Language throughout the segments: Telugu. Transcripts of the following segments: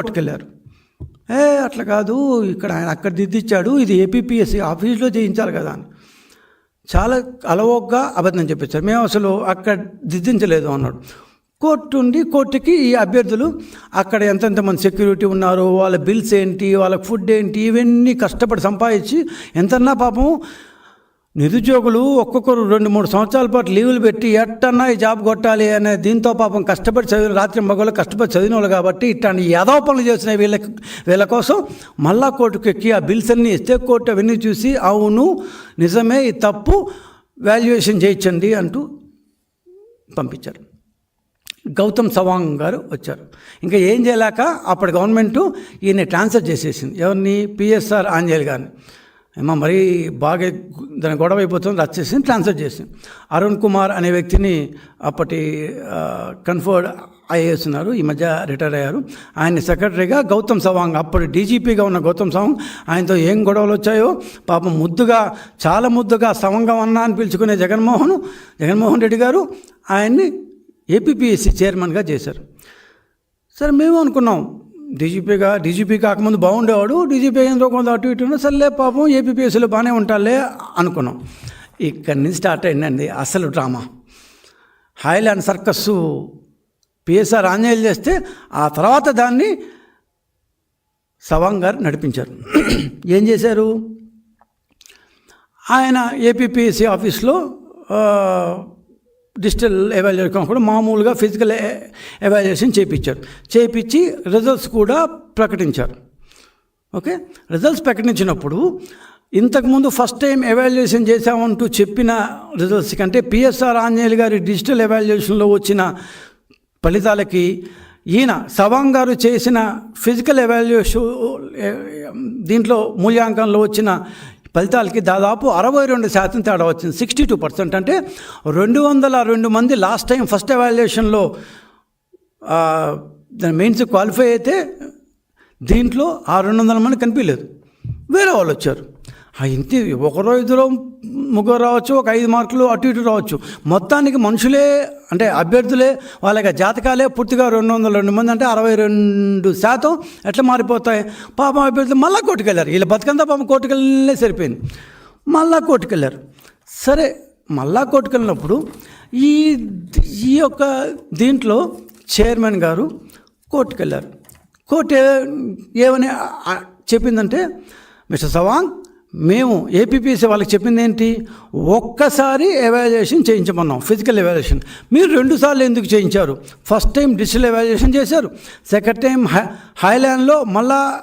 పట్టుకెళ్ళారు ఏ అట్లా కాదు ఇక్కడ ఆయన అక్కడ దిద్దిచ్చాడు ఇది ఏపీపీఎస్సీ ఆఫీస్లో చేయించాలి కదా అని. చాలా అలవోగ్గా అబద్ధం చెప్పించారు మేము అసలు అక్కడ దిద్దించలేదు అన్నాడు. కోర్టు ఉండి కోర్టుకి ఈ అభ్యర్థులు అక్కడ ఎంతెంత మంది సెక్యూరిటీ ఉన్నారు వాళ్ళ బిల్స్ ఏంటి వాళ్ళ ఫుడ్ ఏంటి ఇవన్నీ కష్టపడి సంపాదించి ఎంతన్నా పాపం నిరుద్యోగులు ఒక్కొక్కరు రెండు మూడు సంవత్సరాల పాటు లీవులు పెట్టి ఎట్టన్నా ఈ జాబ్ కొట్టాలి అనే దీంతో పాపం కష్టపడి చదివిన రాత్రి మగవాళ్ళు కష్టపడి చదివిన వాళ్ళు కాబట్టి ఇట్లాంటి యాదవ పనులు చేసిన వీళ్ళ వీళ్ళ కోసం మళ్ళా కోర్టుకు ఎక్కి ఆ బిల్స్ అన్ని ఇస్తే కోర్టు అవన్నీ చూసి అవును నిజమే ఈ తప్పు వాల్యుయేషన్ చేయించండి అంటూ పంపించారు. గౌతమ్ సవాంగ్ గారు వచ్చారు. ఇంకా ఏం చేయలేక అప్పటి గవర్నమెంటు ఈయన ట్రాన్స్ఫర్ చేసేసింది. ఎవరిని? పిఎస్ఆర్ ఆంజనేయులు గారిని. ఏమో మరీ బాగా దాని గొడవ అయిపోతుంది వచ్చేసి ట్రాన్స్ఫర్ చేసింది. అరుణ్ కుమార్ అనే వ్యక్తిని అప్పటి కన్ఫర్డ్ ఐఏఎస్ ఉన్నారు ఈ మధ్య రిటైర్ అయ్యారు. ఆయన సెక్రటరీగా గౌతమ్ సవాంగ్ అప్పుడు డీజీపీగా ఉన్న గౌతమ్ సవాంగ్ ఆయనతో ఏం గొడవలు వచ్చాయో పాపం ముద్దుగా చాలా ముద్దుగా సవంగం అన్న అని పిలుచుకునే జగన్మోహన్ జగన్మోహన్ రెడ్డి గారు ఆయన్ని ఏపీపీఎస్సీ చైర్మన్గా చేశారు. సరే మేము అనుకున్నాం డీజీపీగా డీజీపీ కాకముందు బాగుండేవాడు డీజీపీ ఏందో కొంత అటు ఇటు సర్లే పాపం ఏపీపీఎస్సీలో బాగానే ఉంటాలే అనుకున్నాం. ఇక్కడి నుంచి స్టార్ట్ అయిందండి అసలు drama. Highland circus PSR Anjaneyulu చేస్తే ఆ తర్వాత దాన్ని సవాంగ్ గారు నడిపించారు. ఏం చేశారు? ఆయన ఏపీపీఎస్సీ ఆఫీస్లో డిజిటల్ ఎవాల్యుయేషన్ కూడా మామూలుగా ఫిజికల్ ఎవాల్యుయేషన్ చేయించారు చేయించి రిజల్ట్స్ కూడా ప్రకటించారు. ఓకే? రిజల్ట్స్ ప్రకటించినప్పుడు ఇంతకుముందు ఫస్ట్ టైం ఎవాల్యుయేషన్ చేశామంటూ చెప్పిన రిజల్ట్స్ కంటే పిఎస్ఆర్ ఆంజనేయులు గారి డిజిటల్ ఎవాల్యుయేషన్లో వచ్చిన ఫలితాలకి ఈయన సవాంగ్ గారు చేసిన ఫిజికల్ ఎవాల్యుయేషన్ దీంట్లో మూల్యాంకనంలో వచ్చిన ఫలితాలకి దాదాపు అరవై రెండు శాతం తేడా వచ్చింది. సిక్స్టీ టూ పర్సెంట్ అంటే రెండు వందల రెండు మంది లాస్ట్ టైం ఫస్ట్ ఎవాల్యుయేషన్లో దాని మెయిన్స్ క్వాలిఫై అయితే దీంట్లో ఆ రెండు వందల మంది కనిపించలేదు. వేరే వాళ్ళు వచ్చారు. ఆ ఇంటి ఒకరో ఇద్దరు ముగ్గురు రావచ్చు ఒక ఐదు మార్కులు అటు ఇటు రావచ్చు. మొత్తానికి మనుషులే అంటే అభ్యర్థులే వాళ్ళకి జాతకాలే పూర్తిగా రెండు వందల రెండు మంది అంటే అరవై రెండు శాతం ఎట్లా మారిపోతాయి? పాపం అభ్యర్థులు మళ్ళా కోర్టుకెళ్ళారు. వీళ్ళ బతుకంతా పాపం కోర్టుకెళ్ళే సరిపోయింది. మళ్ళా కోర్టుకెళ్ళారు. సరే మళ్ళా కోర్టుకెళ్ళినప్పుడు ఈ ఈ యొక్క దీంట్లో చైర్మన్ గారు కోర్టుకెళ్ళారు. కోర్టు ఏమని చెప్పిందంటే మిస్టర్ సవాంగ్ మేము ఏపీపీసీ వాళ్ళకి చెప్పింది ఏంటి? ఒక్కసారి ఎవాల్యుయేషన్ చేయించమన్నాం ఫిజికల్ ఎవాల్యుయేషన్ మీరు రెండుసార్లు ఎందుకు చేయించారు? ఫస్ట్ టైం డిజిటల్ ఎవాల్యుయేషన్ చేశారు. సెకండ్ టైం హై హైలాండ్లో మళ్ళా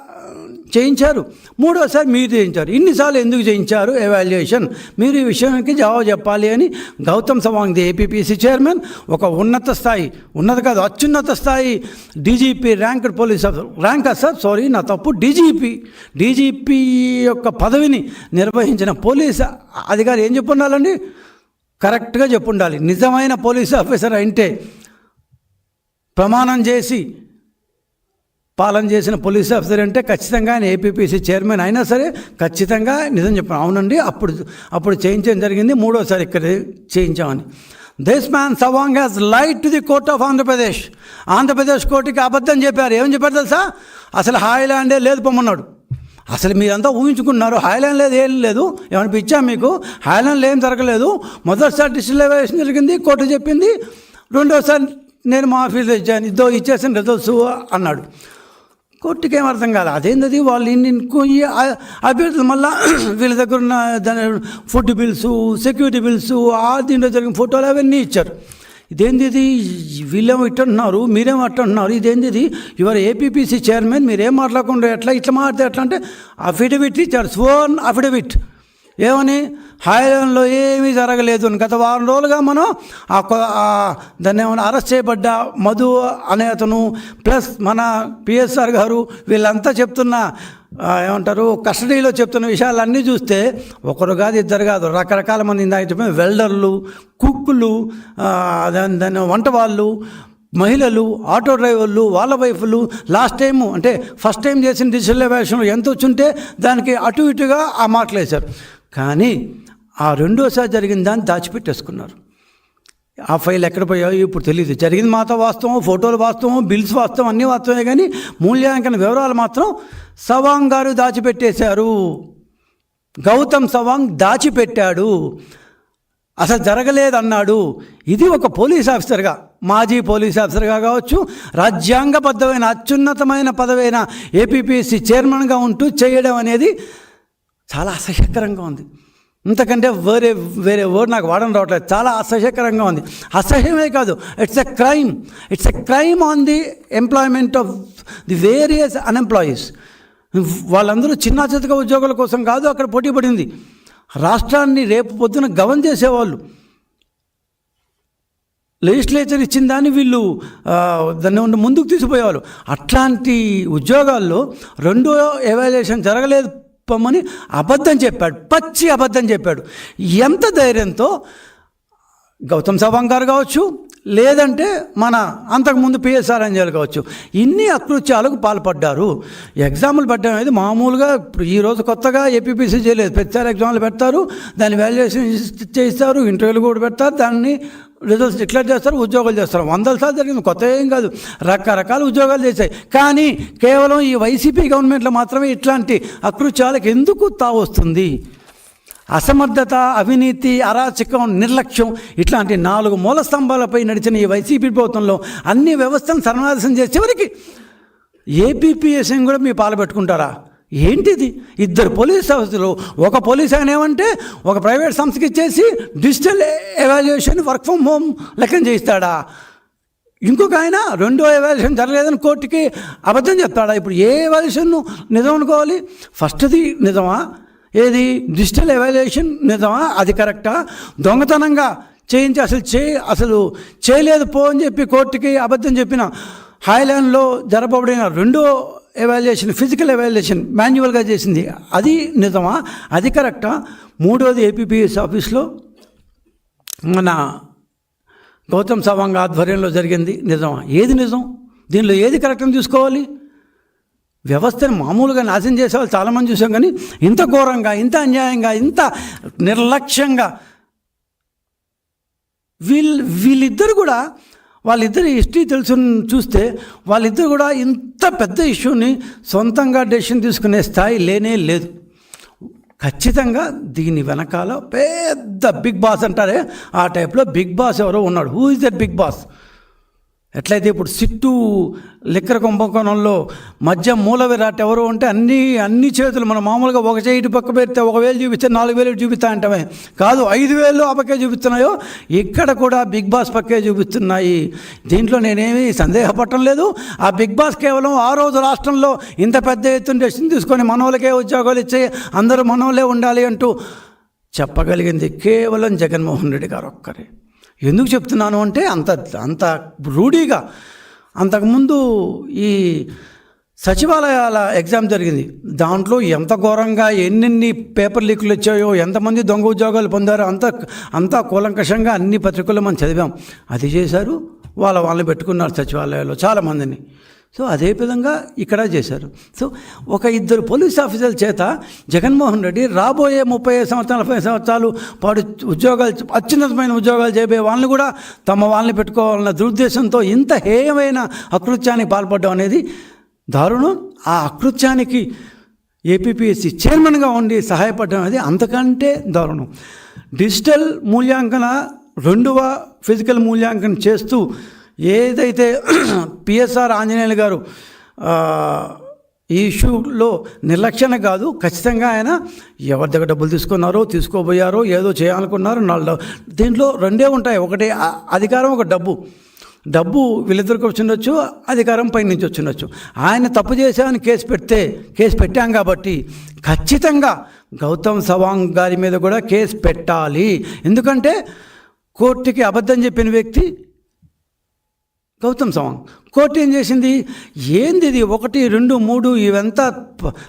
చేయించారు. మూడోసారి మీరు చేయించారు. ఇన్నిసార్లు ఎందుకు చేయించారు? ఎవాల్యుయేషన్ మీరు ఈ విషయానికి జవాబు చెప్పాలి అని Gautam Sawang the APPSC chairman ఒక ఉన్నత స్థాయి ఉన్నత కాదు అత్యున్నత స్థాయి DGP ranked police officer rank sir sorry నా తప్పు డీజీపీ డీజీపీ యొక్క పదవిని నిర్వహించిన పోలీస్ అధికారి ఏం చెప్పుండాలండి? కరెక్ట్గా చెప్పుండాలి. నిజమైన పోలీస్ ఆఫీసర్ అంటే ప్రమాణం చేసి పాలన చేసిన పోలీస్ ఆఫీసర్ అంటే ఖచ్చితంగా ఆయన ఏపీపీసీ చైర్మన్ అయినా సరే ఖచ్చితంగా నిజం చెప్పాను. అవునండి అప్పుడు అప్పుడు చేయించడం జరిగింది. మూడోసారి ఇక్కడ చేయించామని. This man Sawang has lied to the court of Andhra Pradesh Andhra Pradesh కోర్టుకి అబద్ధం చెప్పారు. ఏమని చెప్పారు తెలుసా? అసలు హాయిలాండే లేదు పొమ్మన్నాడు. అసలు మీరంతా ఊహించుకున్నారు హాయిలాండ్ లేదు ఏం లేదు. ఏమైనా పిచ్చా మీకు? హాయిలాండ్లో ఏం జరగలేదు. మొదటిసారి డిస్ట్రిక్ట్ ఎవాల్యుయేషన్ జరిగింది. కోర్టు చెప్పింది. రెండోసారి నేను మా ఆఫీస్లో ఇచ్చాను. ఇద్దో ఇచ్చేసిన రిజల్ట్స్ అన్నాడు. కోర్టుకి ఏం అర్థం కాదు. అదేంటది వాళ్ళు ఇన్ని ఇంకో అభ్యర్థులు మళ్ళా వీళ్ళ దగ్గర ఉన్న దాని ఫుడ్ బిల్స్ సెక్యూరిటీ బిల్స్ ఆ దీంట్లో జరిగిన ఫోటోలు అవన్నీ ఇచ్చారు. ఇదేంది ఇది వీళ్ళేమో ఇట్టంటున్నారు మీరేమో అట్టంటున్నారు. ఇదేంది ఇది యువర్ ఏపీపీసీ చైర్మన్ మీరేం మాట్లాడకుండా ఎట్లా ఇట్లా మాట్లాడితే ఎట్లా అంటే అఫిడవిట్ ఇచ్చారు. స్వోన్ అఫిడవిట్ ఏమని? హాయిలో ఏమీ జరగలేదు అని గత వారం రోజులుగా మనం ఆ కొ- దాన్ని ఏమైనా అరెస్ట్ చేయబడ్డ మధు అనే అతను ప్లస్ మన పిఎస్ఆర్ గారు వీళ్ళంతా చెప్తున్న ఏమంటారు కస్టడీలో చెప్తున్న విషయాలన్నీ చూస్తే ఒకరు కాదు ఇద్దరు కాదు రకరకాల మంది ఇందాక చెప్పిన వెల్డర్లు కుక్కులు దాని దాని వంట వాళ్ళు మహిళలు ఆటో డ్రైవర్లు వాళ్ళ వైఫ్లు లాస్ట్ టైము అంటే ఫస్ట్ టైం చేసిన డిజిటల్ ఎవాల్యుయేషన్లో ఎంత వచ్చుంటే దానికి అటు ఇటుగా ఆ మార్కులు వేశారు. కానీ ఆ రెండోసారి జరిగిన దాన్ని దాచిపెట్టేసుకున్నారు. ఆ ఫైల్ ఎక్కడ పోయాయో ఇప్పుడు తెలియదు జరిగింది మాత్రం వాస్తవం ఫోటోలు వాస్తవం బిల్స్ వాస్తవం అన్నీ వాస్తవమే కానీ మూల్యాంకన వివరాలు మాత్రం సవాంగ్ గారు దాచిపెట్టేశారు. గౌతమ్ సవాంగ్ దాచిపెట్టాడు. అసలు జరగలేదన్నాడు. ఇది ఒక పోలీస్ ఆఫీసర్గా మాజీ పోలీస్ ఆఫీసర్గా కావచ్చు రాజ్యాంగబద్ధమైన అత్యున్నతమైన పదవైన ఏపీపీఎస్సీ చైర్మన్గా ఉంటూ చేయడం అనేది చాలా అసహ్యకరంగా ఉంది. ఇంతకంటే వేరే వేరే వర్డ్ నాకు వాడడం రావట్లేదు. చాలా అసహ్యకరంగా ఉంది. అసహ్యమే కాదు it's a crime it's a crime on the employment of the various unemployees వాళ్ళందరూ చిన్న చితక ఉద్యోగుల కోసం కాదు అక్కడ పోటీ పడింది. రాష్ట్రాన్ని రేపు పొద్దున గవన్ చేసేవాళ్ళు. లెజిస్లేచర్ ఇచ్చిన దాన్ని వీళ్ళు దాన్ని ఉండి ముందుకు తీసుకుపోయేవాళ్ళు. అట్లాంటి ఉద్యోగాల్లో రెండో ఎవాల్యుయేషన్ జరగలేదు. చెప్పమని అబద్ధం చెప్పాడు. పచ్చి అబద్ధం చెప్పాడు. ఎంత ధైర్యంతో గౌతమ్ సవాంగ్ గారు కావచ్చు లేదంటే మన అంతకుముందు పిఎస్ఆర్ అంజల్ కావచ్చు ఇన్ని అకృత్యాలకు పాల్పడ్డారు. ఎగ్జాములు పెట్టడం అనేది మామూలుగా ఈరోజు కొత్తగా ఏపీపీసీ చేయలేదు. ప్రతిసారి ఎగ్జామ్లు పెడతారు దాన్ని వాల్యుయేషన్ చేస్తారు ఇంటర్వ్యూలు కూడా పెడతారు దాన్ని రిజల్ట్స్ డిక్లేర్ చేస్తారు ఉద్యోగాలు చేస్తారు. వందల సార్లు జరిగింది కొత్త ఏం కాదు. రకరకాల ఉద్యోగాలు చేశాయి. కానీ కేవలం ఈ వైసీపీ గవర్నమెంట్లో మాత్రమే ఇట్లాంటి అకృత్యాలకు ఎందుకు తావొస్తుంది అసమర్థత అవినీతి అరాచకం నిర్లక్ష్యం ఇట్లాంటి నాలుగు మూల స్తంభాలపై నడిచిన ఈ వైసీపీ ప్రభుత్వంలో అన్ని వ్యవస్థలను సర్వనాశనం చేసే ఏపీపీఎస్ఎం కూడా మీ పాలబెట్టుకుంటారా ఏంటిది? ఇద్దరు పోలీస్ ఆఫీసులు ఒక పోలీస్ ఆయన ఏమంటే ఒక ప్రైవేట్ సంస్థకి ఇచ్చేసి digital evaluation work from home లెక్కన చేయిస్తాడా? ఇంకొక ఆయన రెండో ఎవాల్యుయేషన్ జరగలేదని కోర్టుకి అబద్ధం చెప్తాడా? ఇప్పుడు ఏ ఎవాల్యుయేషన్ నిజం అనుకోవాలి? ఫస్ట్ది నిజమా? ఏది? డిజిటల్ ఎవాల్యుయేషన్ నిజమా? అది కరెక్టా? దొంగతనంగా చేయించి అసలు చే అసలు చేయలేదు పో అని చెప్పి కోర్టుకి అబద్ధం చెప్పిన హాయ్లాండ్లో జరపబడిన రెండో ఎవాల్యుయేషన్ ఫిజికల్ ఎవాల్యుయేషన్ మాన్యువల్గా చేసింది. అది నిజమా? అది కరెక్టా? మూడోది ఏపీపీఎస్ ఆఫీస్లో మన గౌతమ్ సవాంగ్ ఆధ్వర్యంలో జరిగింది. నిజమా? ఏది నిజం? దీనిలో ఏది కరెక్ట్ అని తీసుకోవాలి వ్యవస్థను మామూలుగా నాశనం చేసే వాళ్ళు చాలామంది చూసాం కానీ ఇంత ఘోరంగా ఇంత అన్యాయంగా ఇంత నిర్లక్ష్యంగా వీళ్ళు వీళ్ళిద్దరు కూడా వాళ్ళిద్దరి హిస్టరీ తెలుసు చూస్తే వాళ్ళిద్దరు కూడా ఇంత పెద్ద ఇష్యూని సొంతంగా డెసిషన్ తీసుకునే స్థాయి లేనే లేదు. ఖచ్చితంగా దీని వెనకాల పెద్ద బిగ్ బాస్ అంటారే ఆ టైప్లో బిగ్ బాస్ ఎవరో ఉన్నాడు. Who is that big boss? ఎట్లయితే ఇప్పుడు సిట్టు లిక్కర కుంభకోణంలో మధ్య మూల విరాట్ ఎవరు ఉంటే అన్ని అన్ని చేతులు మనం మామూలుగా ఒక చేయి పక్క పెడితే ఒక వేలు చూపిస్తే నాలుగు వేలు చూపిస్తా అంటమే. కాదు ఐదు వేలు ఆ పక్కే చూపిస్తున్నాయో ఇక్కడ కూడా బిగ్ బాస్ పక్కే చూపిస్తున్నాయి. దీంట్లో నేనేమి సందేహపడటం లేదు. ఆ బిగ్ బాస్ కేవలం ఆ రోజు రాష్ట్రంలో ఇంత పెద్ద ఎత్తున డెసిషన్ తీసుకొని మనోళ్ళకే ఉద్యోగాలు ఇచ్చే అందరూ మనోళ్ళే ఉండాలి అంటూ చెప్పగలిగింది కేవలం జగన్మోహన్ రెడ్డి గారు ఒక్కరే. ఎందుకు చెప్తున్నాను అంటే అంత అంత రూఢీగా. అంతకుముందు ఈ సచివాలయాల ఎగ్జామ్ జరిగింది. దాంట్లో ఎంత ఘోరంగా ఎన్నెన్ని పేపర్ లీకులు వచ్చాయో ఎంతమంది దొంగ ఉద్యోగాలు పొందారో అంత అంతా కూలంకషంగా అన్ని పత్రికల్లో మనం చదివాం. అది చేశారు. వాళ్ళ వాళ్ళని పెట్టుకున్నారు సచివాలయాల్లో చాలామందిని. సో అదే విధంగా ఇక్కడ చేశారు. సో ఒక ఇద్దరు పోలీస్ ఆఫీసర్ల చేత జగన్మోహన్ రెడ్డి రాబోయే ముప్పై ఐదు సంవత్సరాలు నలభై సంవత్సరాలు పాటు ఉద్యోగాలు అత్యున్నతమైన ఉద్యోగాలు చేయబోయే వాళ్ళని కూడా తమ వాళ్ళని పెట్టుకోవాలన్న దురుద్దేశంతో ఇంత హేయమైన అకృత్యానికి పాల్పడడం అనేది దారుణం. ఆ అకృత్యానికి ఏపీపీఎస్సీ చైర్మన్గా ఉండి సహాయపడడం అనేది అంతకంటే దారుణం. డిజిటల్ మూల్యాంకన రెండవ ఫిజికల్ మూల్యాంకనం చేస్తూ ఏదైతే పిఎస్ఆర్ ఆంజనేయులు గారు ఈ ఇష్యూలో నిర్లక్ష్యం కాదు ఖచ్చితంగా ఆయన ఎవరి దగ్గర డబ్బులు తీసుకున్నారో తీసుకోబోయారో ఏదో చేయాలనుకున్నారో నాలుగు దీంట్లో రెండే ఉంటాయి. ఒకటి అధికారం ఒక డబ్బు. డబ్బు వీళ్ళిద్దరికి వచ్చిండొచ్చు అధికారం పై నుంచి వచ్చిండొచ్చు. ఆయన తప్పు చేశామని కేసు పెడితే కేసు పెట్టాం కాబట్టి ఖచ్చితంగా గౌతమ్ సవాంగ్ గారి మీద కూడా కేసు పెట్టాలి. ఎందుకంటే కోర్టుకి అబద్ధం చెప్పిన వ్యక్తి గౌతమ్ సవాంగ్. కోర్టు ఏం చేసింది? ఏంది ఇది ఒకటి రెండు మూడు ఇవంతా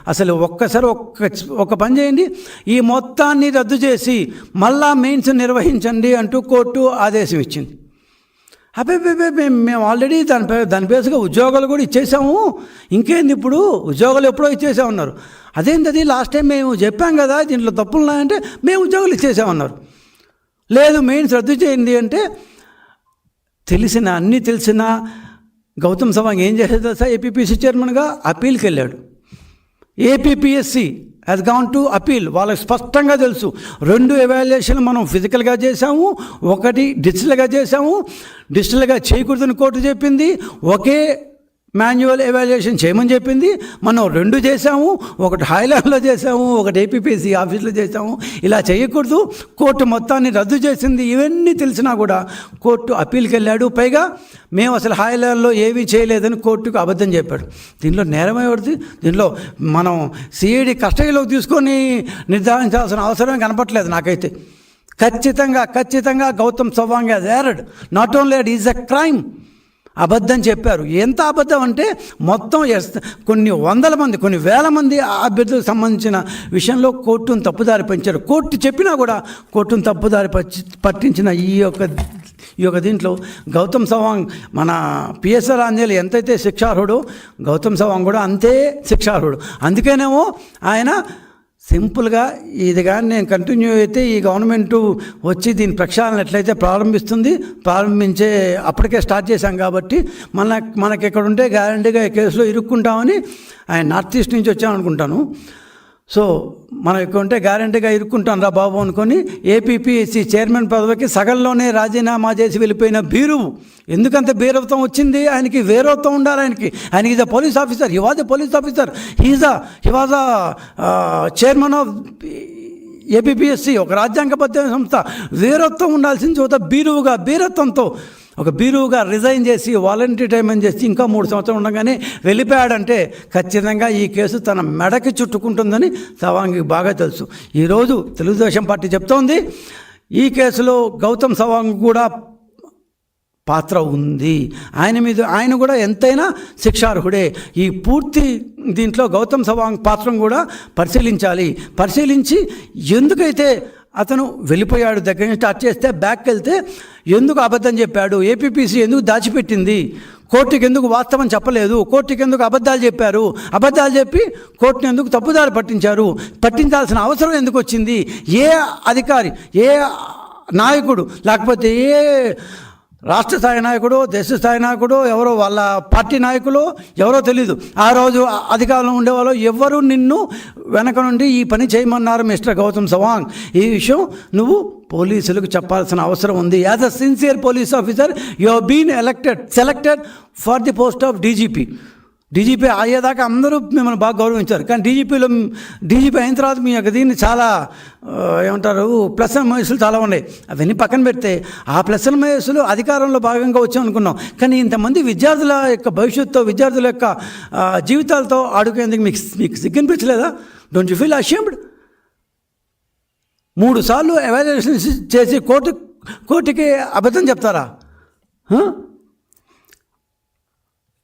అసలు ఒక్కసారి ఒక్క ఒక పని చేయండి. ఈ మొత్తాన్ని రద్దు చేసి మళ్ళా మెయిన్స్ నిర్వహించండి అంటూ కోర్టు ఆదేశం ఇచ్చింది. అబ్బాయి మేము మేము ఆల్రెడీ దాని పే- దాని బేస్గా ఉద్యోగాలు కూడా ఇచ్చేసాము. ఇంకేంది ఇప్పుడు? ఉద్యోగాలు ఎప్పుడో ఇచ్చేసామన్నారు. అదేంటి అది లాస్ట్ టైం మేము చెప్పాం కదా దీంట్లో తప్పులు ఉన్నాయంటే మేము ఉద్యోగాలు ఇచ్చేసామన్నారు. లేదు మెయిన్స్ రద్దు చేయండి అంటే తెలిసిన అన్నీ తెలిసిన గౌతమ్ సవాంగ్ ఏం చేసేది సార్ ఏపీపీఎస్సీ చైర్మన్గా అప్పీల్కి వెళ్ళాడు APPSC has gone to appeal వాళ్ళకి స్పష్టంగా తెలుసు. రెండు ఎవాల్యుయేషన్ మనం ఫిజికల్గా చేసాము ఒకటి డిజిటల్గా చేసాము డిజిటల్గా చేయకూడదని కోర్టు చెప్పింది. ఒకే మాన్యువల్ ఎవాల్యుయేషన్ చేయమని చెప్పింది. మనం రెండు చేసాము ఒకటి హైలాండ్లో చేసాము ఒకటి ఏపీపీసీ ఆఫీస్లో చేసాము ఇలా చేయకూడదు. కోర్టు మొత్తాన్ని రద్దు చేసింది. ఇవన్నీ తెలిసినా కూడా కోర్టు అప్పీల్కి వెళ్ళాడు పైగా మేము అసలు హైలాండ్లో ఏమీ చేయలేదని కోర్టుకు అబద్ధం చెప్పాడు. దీనిలో నేరమైపడుతుంది దీనిలో మనం సిఐడి కస్టడీలోకి తీసుకొని నిర్ధారించాల్సిన అవసరం కనపట్లేదు నాకైతే. ఖచ్చితంగా ఖచ్చితంగా Gautam Sawang has erred not only at is a crime అబద్ధం చెప్పారు. ఎంత అబద్ధం అంటే మొత్తం ఎస్- కొన్ని వందల మంది కొన్ని వేల మంది అభ్యర్థులకు సంబంధించిన విషయంలో కోర్టును తప్పుదారి పంచారు కోర్టు చెప్పినా కూడా కోర్టును తప్పుదారి పట్టించిన ఈ యొక్క ఈ యొక్క దీంట్లో గౌతమ్ సవాంగ్ మన పిఎస్ఆర్ ఆంజనేయులు ఎంతైతే శిక్షార్హుడో గౌతమ్ సవాంగ్ కూడా అంతే శిక్షార్హుడు. అందుకేనేమో ఆయన సింపుల్గా ఇది కానీ నేను కంటిన్యూ అయితే ఈ గవర్నమెంట్ వచ్చి దీని ప్రక్షాళన ఎట్లయితే ప్రారంభిస్తుంది ప్రారంభించే అప్పటికే స్టార్ట్ చేశాం కాబట్టి మన మనకి ఇక్కడ ఉంటే గ్యారంటీగా ఈ కేసులో ఇరుక్కుంటామని ఆయన నార్త్ ఈస్ట్ నుంచి వచ్చామనుకుంటాను. సో మనం ఇక్కడ ఉంటే గ్యారంటీగా ఇరుక్కుంటాం రా బాబు అనుకొని ఏపీపీఎస్సీ చైర్మన్ పదవికి సగంలోనే రాజీనామా చేసి వెళ్ళిపోయిన బీరువు ఎందుకంత బీరవత్వం వచ్చింది? ఆయనకి వేరవత్వం ఉండాలి ఆయనకి. ఆయన is a police officer he was a police officer he's a he was a chairman of APPSC ఒక రాజ్యాంగబద్ధమైన సంస్థ. వీరత్వం ఉండాల్సిన చోట బీరువుగా బీరత్వంతో ఒక బీరువుగా రిజైన్ చేసి వాలంటీ టైం అని చేసి ఇంకా మూడు సంవత్సరం ఉండగానే వెళ్ళిపోయాడంటే ఖచ్చితంగా ఈ కేసు తన మెడకి చుట్టుకుంటుందని సవాంగ్కి బాగా తెలుసు. ఈరోజు తెలుగుదేశం పార్టీ చెప్తోంది ఈ కేసులో గౌతమ్ సవాంగ్ కూడా పాత్ర ఉంది. ఆయన మీద ఆయన కూడా ఎంతైనా శిక్షార్హుడే. ఈ పూర్తి దీంట్లో గౌతమ్ సవాంగ్ పాత్రను కూడా పరిశీలించాలి. పరిశీలించి ఎందుకైతే అతను వెళ్ళిపోయాడు దగ్గర నుంచి స్టార్ట్ చేస్తే బ్యాక్ వెళ్తే ఎందుకు అబద్ధం చెప్పాడు? ఏపీపీసీ ఎందుకు దాచిపెట్టింది? కోర్టుకి ఎందుకు వాస్తవం చెప్పలేదు? కోర్టుకి ఎందుకు అబద్ధాలు చెప్పారు? అబద్ధాలు చెప్పి కోర్టుని ఎందుకు తప్పుదారి పట్టించారు? పట్టించాల్సిన అవసరం ఎందుకు వచ్చింది? ఏ అధికారి ఏ నాయకుడు లేకపోతే ఏ రాష్ట్ర స్థాయి నాయకుడు దేశ స్థాయి నాయకుడు ఎవరో వాళ్ళ పార్టీ నాయకులు ఎవరో తెలియదు ఆ రోజు అధికారంలో ఉండేవాళ్ళు ఎవరు నిన్ను వెనక నుండి ఈ పని చేయమన్నారు మిస్టర్ గౌతమ్ సవాంగ్. ఈ విషయం నువ్వు పోలీసులకు చెప్పాల్సిన అవసరం ఉంది. As a sincere police officer you have been elected selected for the post of DGP DGP అయ్యేదాకా అందరూ మిమ్మల్ని బాగా గౌరవించారు. కానీ డీజీపీలో డీజీపీ అయిన తర్వాత మీ యొక్క దీన్ని చాలా ఏమంటారు ప్లస్ అండ్ చాలా ఉన్నాయి. అవన్నీ పక్కన పెడితే ఆ ప్లస్ అండ్ అధికారంలో భాగంగా వచ్చాం అనుకున్నాం. కానీ ఇంతమంది విద్యార్థుల యొక్క భవిష్యత్తుతో విద్యార్థుల యొక్క జీవితాలతో ఆడుకునేందుకు మీకు మీకు సిగ్గనిపించలేదా? డోంట్ యూ ఫీల్ అషేమ్డ్ మూడు సార్లు ఎవాల్యుయేషన్ చేసి కోర్టు కోర్టుకి అబద్ధం చెప్తారా?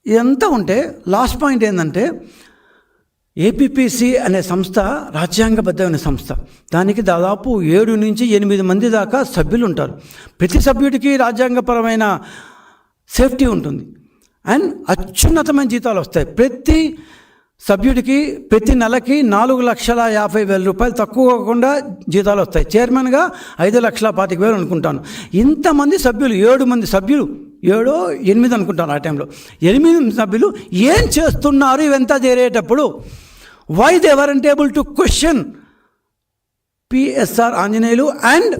ఇదంతా ఉంటే లాస్ట్ పాయింట్ ఏంటంటే ఏపీపీసీ అనే సంస్థ రాజ్యాంగబద్ధమైన సంస్థ. దానికి దాదాపు ఏడు నుంచి ఎనిమిది మంది దాకా సభ్యులు ఉంటారు ప్రతి సభ్యుడికి రాజ్యాంగపరమైన సేఫ్టీ ఉంటుంది. అండ్ అత్యున్నతమైన జీతాలు వస్తాయి. ప్రతి సభ్యుడికి ప్రతి నెలకి నాలుగు లక్షల యాభై వేల రూపాయలు తక్కువ కాకుండా జీతాలు వస్తాయి. చైర్మన్గా ఐదు లక్షల పాతిక వేలు అనుకుంటాను. ఇంతమంది సభ్యులు ఏడు మంది సభ్యులు ఏడో ఎనిమిది అనుకుంటాను ఆ టైంలో. ఎనిమిది సభ్యులు ఏం చేస్తున్నారు ఇవంతా చేరేటప్పుడు why they weren't able to question PSR Anjaneyulu and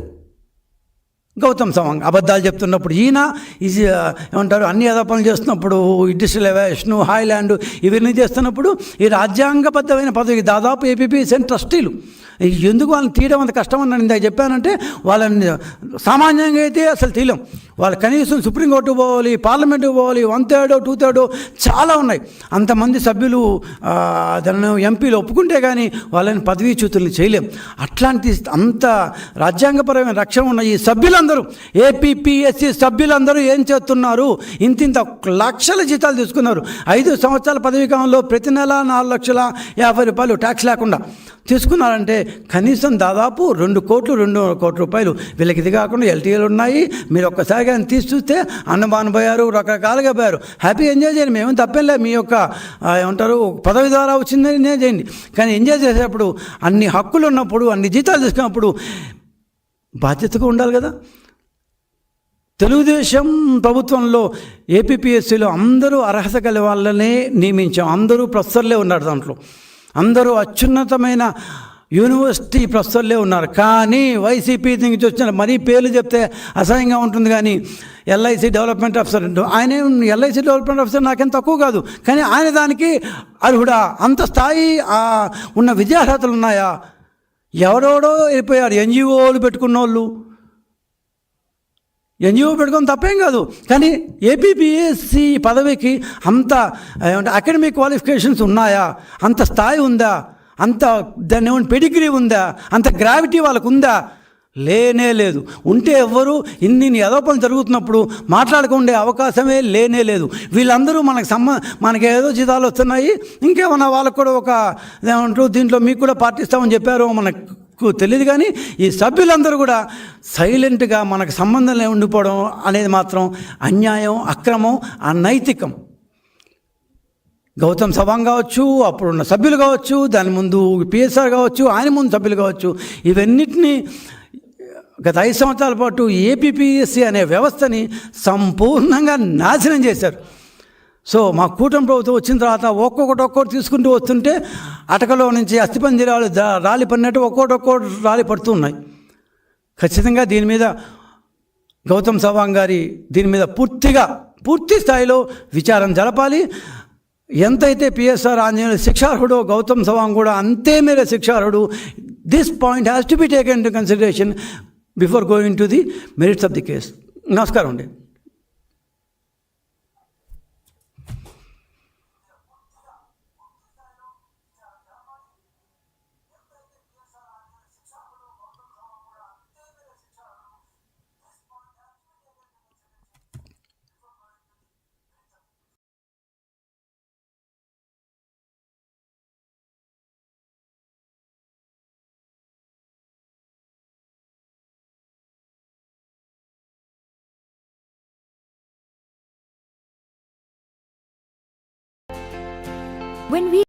Gautam Sawang. అబద్ధాలు చెప్తున్నప్పుడు ఈయన ఈజీ ఏమంటారు అన్ని అదపనలు చేస్తున్నప్పుడు డిజిటల్ ఎవాషన్ హాయ్లాండ్ ఇవన్నీ చేస్తున్నప్పుడు ఈ రాజ్యాంగబద్ధమైన పదవి దాదాపు ఏపీపీ సెంట్ ట్రస్టీలు. ఎందుకు వాళ్ళని తీయడం అంత కష్టం అని నేను ఇందాక చెప్పానంటే వాళ్ళని సామాన్యంగా అయితే అసలు తీయలేం. వాళ్ళు కనీసం సుప్రీంకోర్టు పోవాలి పార్లమెంటుకు పోవాలి వన్ థర్డ్ టూ థర్డ్ చాలా ఉన్నాయి. అంతమంది సభ్యులు దాన్ని ఎంపీలు ఒప్పుకుంటే కానీ వాళ్ళని పదవీచ్యుతుల్ని చేయలేం. అట్లాంటి అంత రాజ్యాంగపరమైన రక్షణ ఉన్న ఈ సభ్యులందరూ ఏపీపీఎస్సీ సభ్యులందరూ ఏం చేస్తున్నారు? ఇంతింత లక్షల జీతాలు తీసుకున్నారు. ఐదు సంవత్సరాల పదవీ కాలంలో ప్రతి నెల నాలుగు లక్షల యాభై రూపాయలు ట్యాక్స్ లేకుండా తీసుకున్నారంటే కనీసం దాదాపు రెండు కోట్లు రెండు కోట్ల రూపాయలు. వీళ్ళకి ఇది కాకుండా ఎల్టీఏలు ఉన్నాయి. మీరు ఒక్కసారి కానీ తీసి చూస్తే అన్నమాన పోయారు రకరకాలుగా పోయారు. హ్యాపీ ఎంజాయ్ చేయండి. మేమేం తప్పేం లేదు. మీ యొక్క ఏమంటారు పదవి ద్వారా వచ్చిందని ఎంజాయ్ చేయండి. కానీ ఎంజాయ్ చేసేటప్పుడు అన్ని హక్కులు ఉన్నప్పుడు అన్ని జీతాలు తీసుకున్నప్పుడు బాధ్యతగా ఉండాలి కదా. తెలుగుదేశం ప్రభుత్వంలో ఏపీపీఎస్సీలో అందరూ అర్హత గల వాళ్ళనే నియమించాం. అందరూ ప్రొఫెసర్లే ఉన్నారు దాంట్లో. అందరూ అత్యున్నతమైన యూనివర్సిటీ ప్రొఫెసర్లే ఉన్నారు. కానీ వైసీపీ నుంచి వచ్చిన మరీ పేర్లు చెప్తే అసహ్యంగా ఉంటుంది కానీ ఎల్ఐసి డెవలప్మెంట్ ఆఫీసర్ అంటూ ఆయన ఎల్ఐసి డెవలప్మెంట్ ఆఫీసర్ నాకేం తక్కువ కాదు. కానీ ఆయన దానికి అర్హుడా? అంత స్థాయి ఉన్న విద్యార్హతలు ఉన్నాయా? ఎవరెవడో వెళ్ళిపోయారు. ఎన్జిఓలు పెట్టుకున్న వాళ్ళు ఎన్జిఓ పెట్టుకుని తప్పేం కాదు. కానీ ఏపీపీఎస్సి పదవికి అంత అకాడమిక్ క్వాలిఫికేషన్స్ ఉన్నాయా? అంత స్థాయి ఉందా? అంత దాన్ని ఏమైనా పెడిగ్రీ ఉందా? అంత గ్రావిటీ వాళ్ళకు ఉందా లేనే లేదు. ఉంటే ఎవ్వరు ఇన్ని యదోపలు జరుగుతున్నప్పుడు మాట్లాడుకుండే అవకాశమే లేనే లేదు. వీళ్ళందరూ మనకు సంబ మనకి ఏదో జీతాలు వస్తున్నాయి. ఇంకేమన్నా వాళ్ళకు కూడా ఒక ఏమంటారు దీంట్లో మీకు కూడా పాటిస్తామని చెప్పారు మనకు తెలియదు కానీ ఈ సభ్యులందరూ కూడా సైలెంట్గా మనకు సంబంధం ఉండిపోవడం అనేది మాత్రం అన్యాయం అక్రమం అనైతికం. గౌతమ్ సవాంగ్ కావచ్చు అప్పుడున్న సభ్యులు కావచ్చు దాని ముందు పిఎస్ఆర్ కావచ్చు ఆయన ముందు సభ్యులు కావచ్చు ఇవన్నిటినీ గత ఐదు సంవత్సరాల పాటు ఏపీపీఎస్సీ అనే వ్యవస్థని సంపూర్ణంగా నాశనం చేశారు. సో మా కూటమి ప్రభుత్వం వచ్చిన తర్వాత ఒక్కొక్కటి ఒక్కొక్కటి తీసుకుంటూ వస్తుంటే అటకలో నుంచి అస్థిపంజరాలు రాలి పడినట్టు ఒక్కొక్కటి ఒక్కొక్కటి రాలి పడుతున్నాయి. ఖచ్చితంగా దీని మీద గౌతమ్ సవాంగ్ గారి దీని మీద పూర్తిగా పూర్తి స్థాయిలో విచారం జరపాలి. ఎంతైతే పిఎస్ఆర్ ఆంజనేయులు శిక్షార్హుడో గౌతమ్ సవాంగ్ కూడా అంతే మేర శిక్షార్హుడు this point has to be taken to consideration before going to the merits of the case నమస్కారం అండి. When we